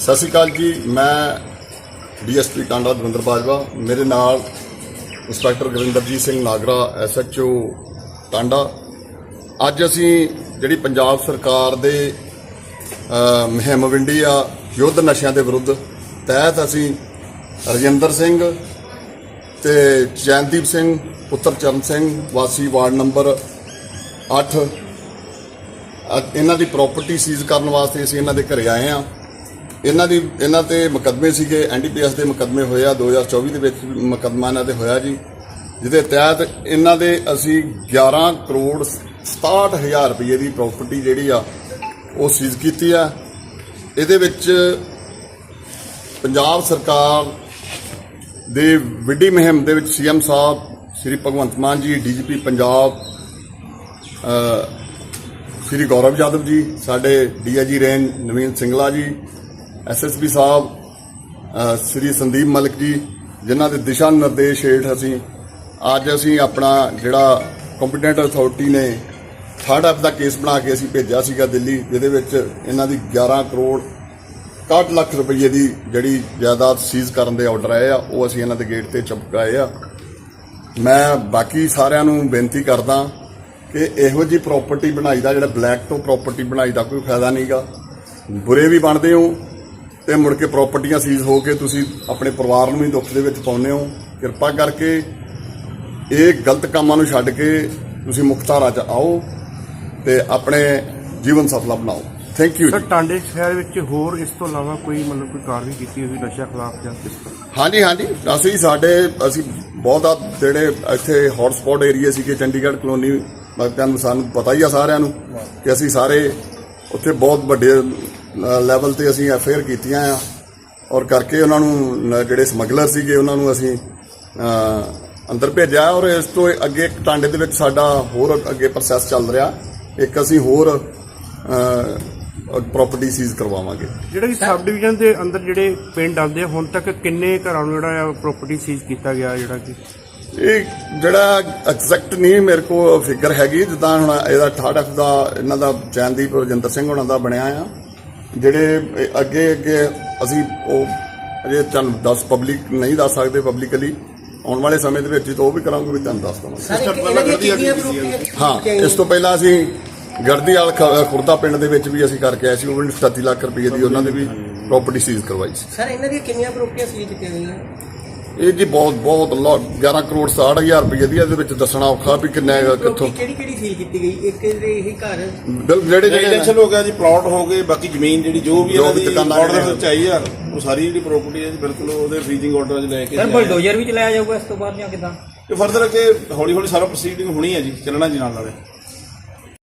ਸਤਿ ਸ਼੍ਰੀ ਅਕਾਲ ਜੀ ਮੈਂ ਡੀਐਸਪੀ ਟਾਂਡਾ ਦਵਿੰਦਰ ਬਾਜਵਾ ਮੇਰੇ ਨਾਲ ਇੰਸਪੈਕਟਰ ਗੁਰਿੰਦਰਜੀਤ ਸਿੰਘ ਨਾਗਰਾ ਐਸਐਚਓ ਟਾਂਡਾ। ਅੱਜ ਅਸੀਂ ਜਿਹੜੀ ਪੰਜਾਬ ਸਰਕਾਰ ਦੇ ਅ, ਮੁਹਿੰਮ ਵਿੰਡੀ ਆ ਯੁੱਧ ਨਸ਼ਿਆਂ ਦੇ ਵਿਰੁੱਧ ਤਹਿਤ ਅਸੀਂ ਰਜਿੰਦਰ ਸਿੰਘ ਤੇ ਚੈਨਦੀਪ ਸਿੰਘ ਪੁੱਤਰ ਚਰਨ ਸਿੰਘ ਵਾਸੀ ਵਾਰਡ ਨੰਬਰ 8 ਇਹਨਾਂ ਦੀ ਪ੍ਰਾਪਰਟੀ ਸੀਜ਼ ਕਰਨ ਵਾਸਤੇ ਅਸੀਂ ਇਹਨਾਂ ਦੇ ਘਰੇ ਆਏ ਆ ਇਹਨਾਂ ਦੀ, ਇਹਨਾਂ ਤੇ ਮੁਕੱਦਮੇ ਸੀਗੇ ਐਨਡੀਪੀਐਸ ਦੇ ਮੁਕੱਦਮੇ ਹੋਏ ਆ 2024 ਦੇ ਵਿੱਚ ਵੀ ਮੁਕੱਦਮਾ ਇਹਨਾਂ ਤੇ ਹੋਇਆ ਜੀ, ਜਿਹਦੇ ਤਹਿਤ ਇਹਨਾਂ ਦੇ ਅਸੀਂ 11 ਕਰੋੜ 67000 ਰੁਪਏ ਦੀ ਪ੍ਰਾਪਰਟੀ ਜਿਹੜੀ ਆ, ਉਹ ਸੀਜ਼ ਕੀਤੀ ਆ। ਇਹਦੇ ਵਿੱਚ ਪੰਜਾਬ ਸਰਕਾਰ ਦੇ ਵਿੱਢੀ ਮੁਹਿੰਮ ਦੇ ਵਿੱਚ ਸੀਐਮ ਸਾਹਿਬ, ਸ੍ਰੀ ਭਗਵੰਤ ਮਾਨ ਜੀ ਡੀਜੀਪੀ ਪੰਜਾਬ ਸ੍ਰੀ ਗੌਰਵ ਯਾਦਵ ਜੀ, ਸਾਡੇ DIG range Naveen Singla ji SSP ਸਾਹਿਬ ਸ੍ਰੀ ਸੰਦੀਪ ਮਲਿਕ ਜੀ, ਜਿਨ੍ਹਾਂ ਦੇ ਦਿਸ਼ਾ ਨਿਰਦੇਸ਼ ਹੇਠ ਅਸੀਂ ਅੱਜ ਅਸੀਂ ਆਪਣਾ ਜਿਹੜਾ ਕੰਪੀਟੈਂਟ ਅਥਾਰਟੀ ਨੇ ਥਰਡ ਐਪ ਦਾ ਕੇਸ ਬਣਾ ਕੇ ਅਸੀਂ ਭੇਜਿਆ ਸੀਗਾ ਦਿੱਲੀ, ਜਿਹਦੇ ਵਿੱਚ ਇਹਨਾਂ ਦੀ 11 ਕਰੋੜ 61 ਲੱਖ ਰੁਪਏ ਦੀ ਜਿਹੜੀ ਜਾਇਦਾਦ ਸੀਜ਼ ਕਰਨ ਦੇ ਆਰਡਰ ਆਏ ਆ, ਉਹ ਅਸੀਂ ਇਹਨਾਂ ਦੇ ਗੇਟ ਤੇ ਚਪਕਾਏ ਆ। ਮੈਂ ਬਾਕੀ ਸਾਰਿਆਂ ਨੂੰ ਬੇਨਤੀ ਕਰਦਾ ਕਿ ਇਹੋ ਜੀ ਪ੍ਰਾਪਰਟੀ ਬਣਾਈ ਦਾ, ਜਿਹੜਾ ਬਲੈਕ ਤੋਂ ਪ੍ਰਾਪਰਟੀ ਬਣਾਈ ਦਾ ਕੋਈ ਫਾਇਦਾ ਨਹੀਂਗਾ ਬੁਰੇ ਵੀ ਬਣਦੇ ਹੋ ਤੇ ਮੁੜ ਕੇ ਪ੍ਰਾਪਰਟੀਆਂ ਸੀਜ਼ ਹੋ ਕੇ ਤੁਸੀਂ ਆਪਣੇ ਪਰਿਵਾਰ ਨੂੰ ਵੀ ਦੁੱਖ ਦੇ ਵਿੱਚ ਪਾਉਂਦੇ ਹੋ। ਕਿਰਪਾ ਕਰਕੇ ਇਹ ਗਲਤ ਕੰਮਾਂ ਨੂੰ ਛੱਡ ਕੇ ਤੁਸੀਂ ਮੁਖਤਾਰਾ 'ਚ ਆਓ ਤੇ ਆਪਣੇ ਜੀਵਨ ਸਫਲਾ ਬਣਾਓ। ਥੈਂਕ ਯੂ ਸਰ ਟਾਂਡੇ ਸ਼ਹਿਰ ਵਿੱਚ ਹੋਰ ਇਸ ਤੋਂ ਇਲਾਵਾ ਕੋਈ ਮਤਲਬ ਕੋਈ ਕਾਰਵਾਈ ਕੀਤੀ ਹੋਈ ਨਸ਼ਾ ਖਿਲਾਫ ਜਾਂ ਕਿਸ ਹਾਂਜੀ ਹਾਂਜੀ। ਅਸੀਂ ਸਾਡੇ ਅਸੀਂ ਬਹੁਤ ਆ ਜਿਹੜੇ ਇੱਥੇ ਹੌਟ ਸਪੌਟ ਏਰੀਆ ਸੀਗੇ ਚੰਡੀਗੜ੍ਹ ਕਲੋਨੀ ਵਕਤਾਂ ਨੂੰ ਸਾਨੂੰ ਪਤਾ ਹੀ ਆ ਸਾਰਿਆਂ ਨੂੰ ਕਿ ਅਸੀਂ ਸਾਰੇ ਉੱਥੇ ਬਹੁਤ ਵੱਡੇ ਲੈਵਲ ਤੇ ਅਸੀਂ ਐਫਆਈਆਰ ਕੀਤੀਆਂ ਆ। ਔਰ ਕਰਕੇ ਉਹਨਾਂ ਨੂੰ ਜਿਹੜੇ ਸਮਗਲਰ ਸੀਗੇ ਉਹਨਾਂ ਨੂੰ ਅਸੀਂ ਅੰਦਰ ਭੇਜਿਆ। ਔਰ ਇਸ ਤੋਂ ਅੱਗੇ ਇੱਕ ਟਾਂਡੇ ਦੇ ਵਿੱਚ ਸਾਡਾ ਹੋਰ ਅੱਗੇ ਪ੍ਰੋਸੈਸ ਚੱਲ ਰਿਹਾ। ਇੱਕ ਅਸੀਂ ਹੋਰ ਪ੍ਰਾਪਰਟੀ ਸੀਜ਼ ਕਰਵਾਵਾਂਗੇ। ਜਿਹੜਾ ਕਿ ਸਬ ਡਿਵੀਜ਼ਨ ਦੇ ਅੰਦਰ ਜਿਹੜੇ ਪਿੰਡ ਆਉਂਦੇ ਹੁਣ ਤੱਕ ਕਿੰਨੇ ਘਰਾਂ ਨੂੰ ਜਿਹੜਾ ਆ ਪ੍ਰਾਪਰਟੀ ਸੀਜ਼ ਕੀਤਾ ਗਿਆ ਜਿਹੜਾ ਕਿ? ਇਹ ਜਿਹੜਾ ਐਗਜ਼ੈਕਟ ਨਹੀਂ ਮੇਰੇ ਕੋਲ ਫਿਗਰ ਹੈਗੀ। ਜਿੱਦਾਂ ਹੁਣ ਇਹਦਾ ਥਰਡ ਐਫ ਦਾ ਇਹਨਾਂ ਦਾ ਚੈਨਦੀਪ ਰਜਿੰਦਰ ਸਿੰਘ ਹੋਣਾ ਦਾ ਬਣਿਆ ਆ। ਜਿਹੜੇ ਅੱਗੇ ਅੱਗੇ ਅਸੀਂ ਉਹ ਅਜੇ ਤੁਹਾਨੂੰ ਦੱਸ ਪਬਲਿਕ ਨਹੀਂ ਦੱਸ ਸਕਦੇ ਪਬਲਿਕਲੀ ਆਉਣ ਵਾਲੇ ਸਮੇਂ ਦੇ ਵਿੱਚ ਤਾਂ ਉਹ ਵੀ ਕਰਾਂਗੇ ਵੀ ਤੁਹਾਨੂੰ ਦੱਸ ਦਵਾਂਗੇ। ਹਾਂ ਇਸ ਤੋਂ ਪਹਿਲਾਂ ਅਸੀਂ ਗਰਦੀਵਾਲ ਖ- ਖੁਰਦਾ ਪਿੰਡ ਦੇ ਵਿੱਚ ਵੀ ਅਸੀਂ ਕਰਕੇ ਆਏ ਸੀ ਉਹ ਵੀ 37 ਲੱਖ ਰੁਪਏ ਦੀ ਉਹਨਾਂ ਦੇ ਵੀ ਪ੍ਰਾਪਰਟੀ ਸੀਜ਼ ਕਰਵਾਈ ਸੀ। ਸਰ ਇਹਨਾਂ ਦੀਆਂ ਕਿੰਨੀਆਂ ਪ੍ਰੋਪਰਟੀਆਂ ਸੀਲ ਕੀਤੀਆਂ ਗਈਆਂ ਇਹ ਜੀ ਬਹੁਤ ਬਹੁਤ lot 11 ਕਰੋੜ 60000 ਰੁਪਏ ਦੀ ਇਹਦੇ ਵਿੱਚ ਦੱਸਣਾ ਔਖਾ ਵੀ ਕਿੰਨਾ ਹੈਗਾ ਕਿੱਥੋਂ। ਕਿਹੜੀ ਕਿਹੜੀ ਸੀਲ ਕੀਤੀ ਗਈ? ਇੱਕ ਜਿਹੜੇ ਇਹ ਘਰ ਬਿਲ ਜਿਹੜੇ ਜਿਹੜੇ ਰੈਜ਼ੀਡੈਂਸ਼ੀਅਲ ਹੋ ਗਿਆ ਜੀ ਪਲਾਟ ਹੋ ਗਏ ਬਾਕੀ ਜ਼ਮੀਨ ਜਿਹੜੀ ਜੋ ਵੀ ਜੋ ਇਹਨਾਂ ਵੀ ਦੀ ਦੁਕਾਨਾਂ ਆਰਡਰ ਨੇ। ਵਿੱਚ ਆਈ ਆ ਉਹ ਸਾਰੀ ਜਿਹੜੀ ਪ੍ਰਾਪਰਟੀ ਹੈ ਜੀ ਬਿਲਕੁਲ ਉਹਦੇ ਫ੍ਰੀਜ਼ਿੰਗ ਆਰਡਰ 'ਚ ਲੈ ਕੇ ਸਰ ਜਾਇਆ। ਬਲਡੋਜ਼ਰ ਵੀ ਚਲਾਇਆ ਜਾਊਗਾ ਇਸ ਤੋਂ ਬਾਅਦ ਜਾਂ ਕਿਦਾਂ? ਇਹ ਫਰਦਰ ਅੱਗੇ ਹੌਲੀ ਹੌਲੀ ਸਾਰਾ ਪ੍ਰੋਸੀਡਿੰਗ ਹੋਣੀ ਹੈ ਜੀ ਚੱਲਣਾ ਜੀ ਨਾਲ ਨਾਲੇ।